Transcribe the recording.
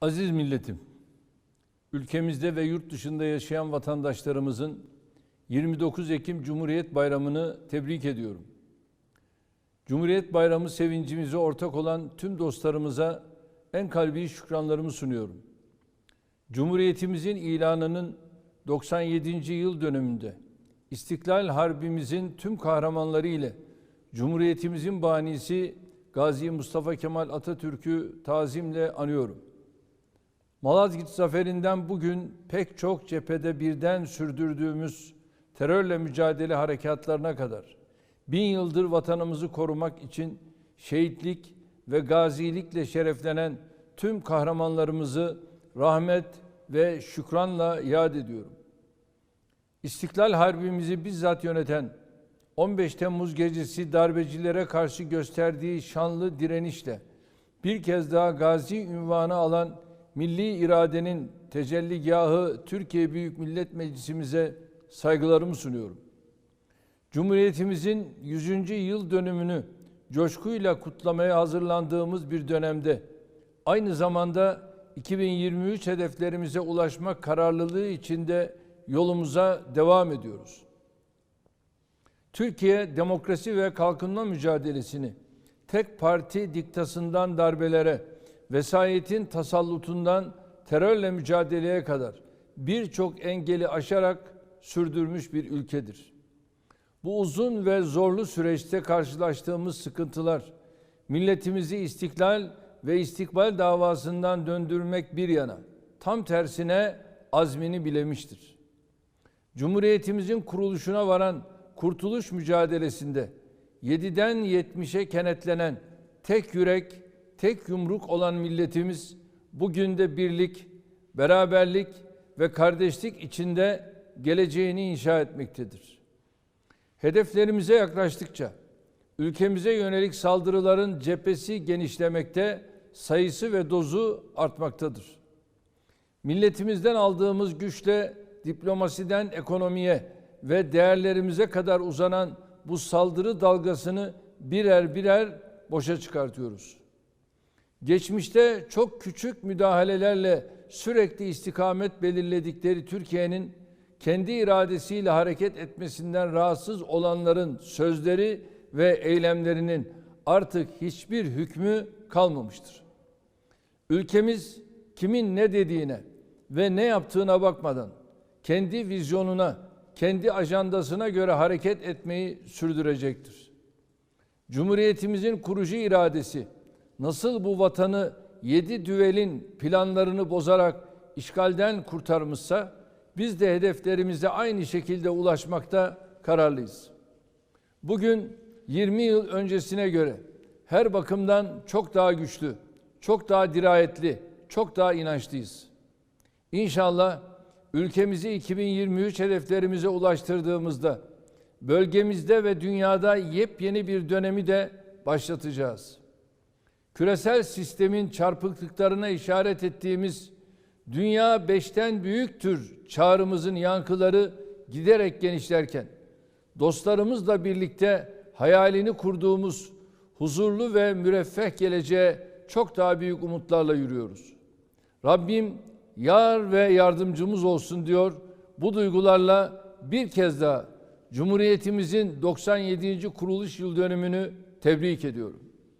Aziz milletim, ülkemizde ve yurt dışında yaşayan vatandaşlarımızın 29 Ekim Cumhuriyet Bayramı'nı tebrik ediyorum. Cumhuriyet Bayramı sevincimize ortak olan tüm dostlarımıza en kalbi şükranlarımı sunuyorum. Cumhuriyetimizin ilanının 97. yıl dönümünde İstiklal Harbimizin tüm kahramanları ile Cumhuriyetimizin banisi Gazi Mustafa Kemal Atatürk'ü tazimle anıyorum. Malazgirt zaferinden bugün pek çok cephede birden sürdürdüğümüz terörle mücadele harekatlarına kadar bin yıldır vatanımızı korumak için şehitlik ve gazilikle şereflenen tüm kahramanlarımızı rahmet ve şükranla yad ediyorum. İstiklal Harbimizi bizzat yöneten 15 Temmuz gecesi darbecilere karşı gösterdiği şanlı direnişle bir kez daha gazi ünvanı alan milli iradenin tecelligahı Türkiye Büyük Millet Meclisimize saygılarımı sunuyorum. Cumhuriyetimizin 100. yıl dönümünü coşkuyla kutlamaya hazırlandığımız bir dönemde aynı zamanda 2023 hedeflerimize ulaşmak kararlılığı içinde yolumuza devam ediyoruz. Türkiye demokrasi ve kalkınma mücadelesini tek parti diktasından darbelere, vesayetin tasallutundan terörle mücadeleye kadar birçok engeli aşarak sürdürmüş bir ülkedir. Bu uzun ve zorlu süreçte karşılaştığımız sıkıntılar milletimizi istiklal ve istikbal davasından döndürmek bir yana tam tersine azmini bilemiştir. Cumhuriyetimizin kuruluşuna varan kurtuluş mücadelesinde 7'den 70'e kenetlenen tek yürek, tek yumruk olan milletimiz bugün de birlik, beraberlik ve kardeşlik içinde geleceğini inşa etmektedir. Hedeflerimize yaklaştıkça ülkemize yönelik saldırıların cephesi genişlemekte, sayısı ve dozu artmaktadır. Milletimizden aldığımız güçle diplomasiden ekonomiye ve değerlerimize kadar uzanan bu saldırı dalgasını birer birer boşa çıkartıyoruz. Geçmişte çok küçük müdahalelerle sürekli istikamet belirledikleri Türkiye'nin kendi iradesiyle hareket etmesinden rahatsız olanların sözleri ve eylemlerinin artık hiçbir hükmü kalmamıştır. Ülkemiz kimin ne dediğine ve ne yaptığına bakmadan kendi vizyonuna, kendi ajandasına göre hareket etmeyi sürdürecektir. Cumhuriyetimizin kurucu iradesi nasıl bu vatanı yedi düvelin planlarını bozarak işgalden kurtarmışsa biz de hedeflerimize aynı şekilde ulaşmakta kararlıyız. Bugün 20 yıl öncesine göre her bakımdan çok daha güçlü, çok daha dirayetli, çok daha inançlıyız. İnşallah ülkemizi 2023 hedeflerimize ulaştırdığımızda bölgemizde ve dünyada yepyeni bir dönemi de başlatacağız. Küresel sistemin çarpıklıklarına işaret ettiğimiz dünya beşten büyüktür çağrımızın yankıları giderek genişlerken dostlarımızla birlikte hayalini kurduğumuz huzurlu ve müreffeh geleceğe çok daha büyük umutlarla yürüyoruz. Rabbim yar ve yardımcımız olsun diyor. Bu duygularla bir kez daha Cumhuriyetimizin 97. kuruluş yıl dönümünü tebrik ediyorum.